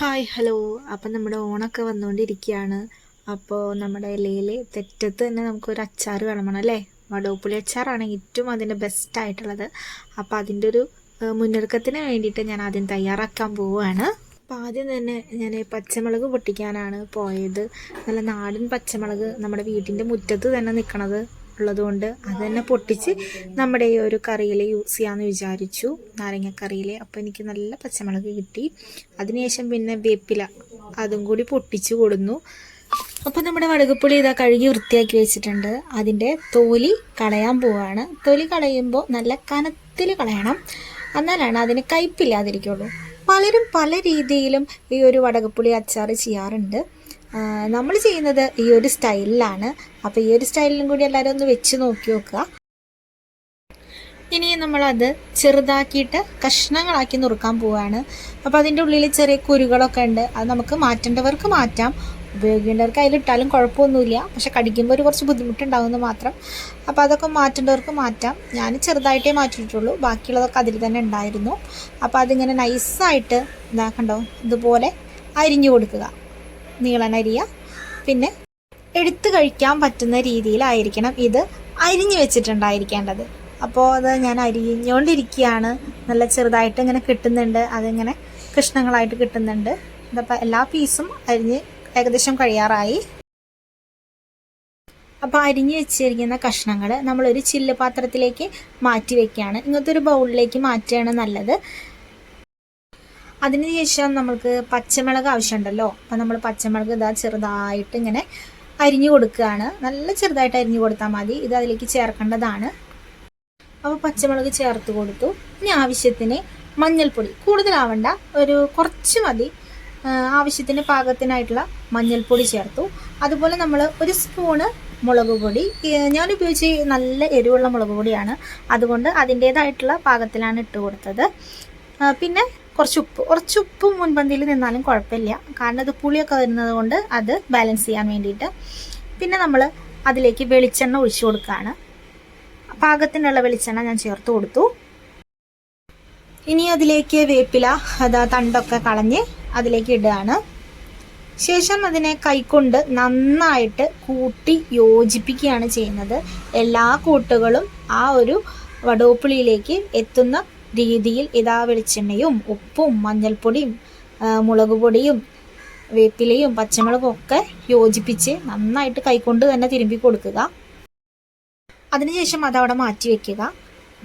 Hi hello. അപ്പം നമ്മുടെ ഓണൊക്കെ വന്നുകൊണ്ടിരിക്കുകയാണ് അപ്പോൾ നമ്മുടെ ഇലയിൽ തെറ്റത്ത് തന്നെ നമുക്കൊരു അച്ചാർ വേണം അല്ലേ? വടോപ്പുളി അച്ചാറാണ് ഏറ്റവും അതിന്റെ ബെസ്റ്റ് ആയിട്ടുള്ളത്. അപ്പോൾ അതിന്റെ ഒരു മുന്നൊരുക്കത്തിന് വേണ്ടിയിട്ട് ഞാൻ ആദ്യം തയ്യാറാക്കാൻ പോവുകയാണ്. അപ്പോൾ ആദ്യം തന്നെ ഞാൻ പച്ചമുളക് പൊട്ടിക്കാനാണ് പോയത്. നല്ല നാടൻ പച്ചമുളക് നമ്മുടെ വീട്ടിന്റെ മുറ്റത്ത് തന്നെ നിൽക്കണത്. ഉള്ളതുകൊണ്ട് അത് തന്നെ പൊട്ടിച്ച് നമ്മുടെ ഈ ഒരു കറിയിൽ യൂസ് ചെയ്യാമെന്ന് വിചാരിച്ചു. നാരങ്ങക്കറിയിൽ അപ്പോൾ എനിക്ക് നല്ല പച്ചമുളക് കിട്ടി. അതിനുശേഷം പിന്നെ വേപ്പില അതും കൂടി പൊട്ടിച്ച് കൊടുന്നു. അപ്പോൾ നമ്മുടെ വടകപ്പുളി ഇതാ കഴുകി വൃത്തിയാക്കി വെച്ചിട്ടുണ്ട്. അതിന്റെ തോലി കളയാൻ പോവാണ്. തൊലി കളയുമ്പോൾ നല്ല കനത്തിൽ കളയണം. എന്നാലാണ് അതിന് കയ്പില്ലാതിരിക്കുള്ളൂ. പലരും പല രീതിയിലും ഈ ഒരു വടകപ്പുളി അച്ചാർ ചെയ്യാറുണ്ട്. നമ്മൾ ചെയ്യുന്നത് ഈ ഒരു സ്റ്റൈലിലാണ്. അപ്പോൾ ഈ ഒരു സ്റ്റൈലിലും കൂടി എല്ലാവരും ഒന്ന് വെച്ച് നോക്കി നോക്കുക. ഇനി നമ്മളത് ചെറുതാക്കിയിട്ട് കഷ്ണങ്ങളാക്കി നുറുക്കാൻ പോവുകയാണ് അപ്പോൾ അതിന്റെ ഉള്ളിൽ ചെറിയ കുരുകളൊക്കെ ഉണ്ട്. അത് നമുക്ക് മാറ്റേണ്ടവർക്ക് മാറ്റാം. ഉപയോഗിക്കേണ്ടവർക്ക് അതിലിട്ടാലും കുഴപ്പമൊന്നുമില്ല. പക്ഷെ കടിക്കുമ്പോൾ ഒരു കുറച്ച് ബുദ്ധിമുട്ടുണ്ടാവുമെന്ന് മാത്രം. അപ്പോൾ അതൊക്കെ മാറ്റേണ്ടവർക്ക് മാറ്റാം. ഞാൻ ചെറുതായിട്ടേ മാറ്റിയിട്ടുള്ളൂ. ബാക്കിയുള്ളതൊക്കെ അതിൽ തന്നെ ഉണ്ടായിരുന്നു. അപ്പോൾ അതിങ്ങനെ നൈസായിട്ട് ഇതാക്കണ്ടോ ഇതുപോലെ അരിഞ്ഞു കൊടുക്കുക. നീളനരിയ. പിന്നെ എടുത്തു കഴിക്കാൻ പറ്റുന്ന രീതിയിലായിരിക്കണം ഇത് അരിഞ്ഞു വെച്ചിട്ടുണ്ടായിരിക്കേണ്ടത്. അപ്പോൾ അത് ഞാൻ അരിഞ്ഞുകൊണ്ടിരിക്കുകയാണ് നല്ല ചെറുതായിട്ട് ഇങ്ങനെ കിട്ടുന്നുണ്ട്. അതിങ്ങനെ കഷ്ണങ്ങളായിട്ട് കിട്ടുന്നുണ്ട്. ഇതപ്പോൾ എല്ലാ പീസും അരിഞ്ഞ് ഏകദേശം കഴിയാറായി. അപ്പോൾ അരിഞ്ഞു വെച്ചിരിക്കുന്ന കഷ്ണങ്ങൾ നമ്മളൊരു ചില്ല് പാത്രത്തിലേക്ക് മാറ്റി വെക്കുകയാണ്. ഇങ്ങനത്തെ ഒരു ബൗളിലേക്ക് മാറ്റുകയാണ് നല്ലത്. അതിനുശേഷം നമ്മൾക്ക് പച്ചമുളക് ആവശ്യമുണ്ടല്ലോ. അപ്പം നമ്മൾ പച്ചമുളക് ഇതാ ചെറുതായിട്ട് ഇങ്ങനെ അരിഞ്ഞു കൊടുക്കുകയാണ്. നല്ല ചെറുതായിട്ട് അരിഞ്ഞു കൊടുത്താൽ മതി. ഇത് അതിലേക്ക് ചേർക്കേണ്ടതാണ്. അപ്പോൾ പച്ചമുളക് ചേർത്ത് കൊടുത്തു. ഇനി ആവശ്യത്തിന് മഞ്ഞൾപ്പൊടി. കൂടുതലാവണ്ട. ഒരു കുറച്ച് മതി. ആവശ്യത്തിന് പാകത്തിനായിട്ടുള്ള മഞ്ഞൾപ്പൊടി ചേർത്തു. അതുപോലെ നമ്മൾ ഒരു സ്പൂണ് മുളക് പൊടി. ഞാൻ ഉപയോഗിച്ച് നല്ല എരിവുള്ള മുളക് പൊടിയാണ്. അതുകൊണ്ട് അതിന്റേതായിട്ടുള്ള പാകത്തിലാണ് ഇട്ട് കൊടുത്തത്. പിന്നെ കുറച്ച് ഉപ്പ് കുറച്ച് ഉപ്പ് മുൻപന്തിയിൽ നിന്നാലും കുഴപ്പമില്ല. കാരണം ഇത് പുളിയൊക്കെ വരുന്നത് കൊണ്ട് അത് ബാലൻസ് ചെയ്യാൻ വേണ്ടിയിട്ട്. പിന്നെ നമ്മൾ അതിലേക്ക് വെളിച്ചെണ്ണ ഒഴിച്ചു കൊടുക്കുകയാണ്. പാകത്തിനുള്ള വെളിച്ചെണ്ണ ഞാൻ ചേർത്ത് കൊടുത്തു. ഇനി അതിലേക്ക് വേപ്പില അതാ തണ്ടൊക്കെ കളഞ്ഞ് അതിലേക്ക് ഇടുകയാണ്. ശേഷം അതിനെ കൈകൊണ്ട് നന്നായിട്ട് കൂട്ടി യോജിപ്പിക്കുകയാണ് ചെയ്യുന്നത്. എല്ലാ കൂട്ടുകളും ആ ഒരു വടോപ്പുളിയിലേക്ക് എത്തുന്ന രീതിയിൽ ഇതാ വെളിച്ചെണ്ണയും ഉപ്പും മഞ്ഞൾപ്പൊടിയും മുളക് പൊടിയും വേപ്പിലയും പച്ചമുളകും ഒക്കെ യോജിപ്പിച്ച് നന്നായിട്ട് കൈകൊണ്ട് തന്നെ തിരുമ്പി കൊടുക്കുക. അതിനുശേഷം അതവിടെ മാറ്റി വെക്കുക.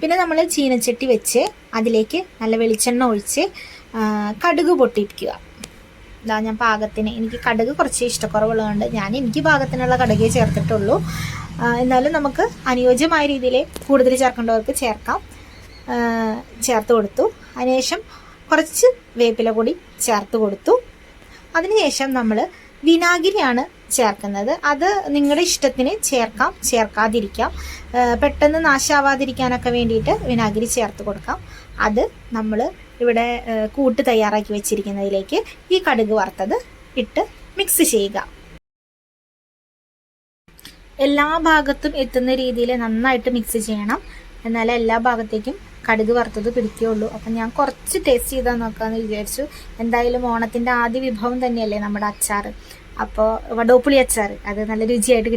പിന്നെ നമ്മൾ ചീനച്ചട്ടി വെച്ച് അതിലേക്ക് നല്ല വെളിച്ചെണ്ണ ഒഴിച്ച് കടുക് പൊട്ടിപ്പിക്കുക. ഇതാ ഞാൻ പാകത്തിന് എനിക്ക് കടുക് കുറച്ച് ഇഷ്ടക്കുറവുള്ളതുകൊണ്ട് ഞാൻ എനിക്ക് പാകത്തിനുള്ള കടുകേ ചേർത്തിട്ടുള്ളൂ. എന്നാലും നമുക്ക് അനുയോജ്യമായ രീതിയിൽ കൂടുതൽ ചേർക്കേണ്ടവർക്ക് ചേർക്കാം. ചേർത്ത് കൊടുത്തു. അതിനുശേഷം കുറച്ച് വേപ്പില പൊടി ചേർത്ത് കൊടുത്തു. അതിനുശേഷം നമ്മൾ വിനാഗിരിയാണ് ചേർക്കുന്നത്. അത് നിങ്ങളുടെ ഇഷ്ടത്തിന് ചേർക്കാം ചേർക്കാതിരിക്കാം. പെട്ടെന്ന് നാശാവാതിരിക്കാനൊക്കെ വേണ്ടിയിട്ട് വിനാഗിരി ചേർത്ത് കൊടുക്കാം. അത് നമ്മൾ ഇവിടെ കൂട്ട് തയ്യാറാക്കി വെച്ചിരിക്കുന്നതിലേക്ക് ഈ കടുക് വറുത്തത് ഇട്ട് മിക്സ് ചെയ്യുക. എല്ലാ ഭാഗത്തും എത്തുന്ന രീതിയിൽ നന്നായിട്ട് മിക്സ് ചെയ്യണം. എന്നാൽ എല്ലാ ഭാഗത്തേക്കും കടുക് വറുത്തത് പിടിക്കുകയുള്ളൂ. അപ്പം ഞാൻ കുറച്ച് ടേസ്റ്റ് ചെയ്താൽ നോക്കാമെന്ന് വിചാരിച്ചു. എന്തായാലും ഓണത്തിന്റെ ആദ്യ വിഭവം തന്നെയല്ലേ നമ്മുടെ അച്ചാർ അപ്പോൾ വടോപ്പുളി അച്ചാർ അത് നല്ല രുചിയായിട്ട്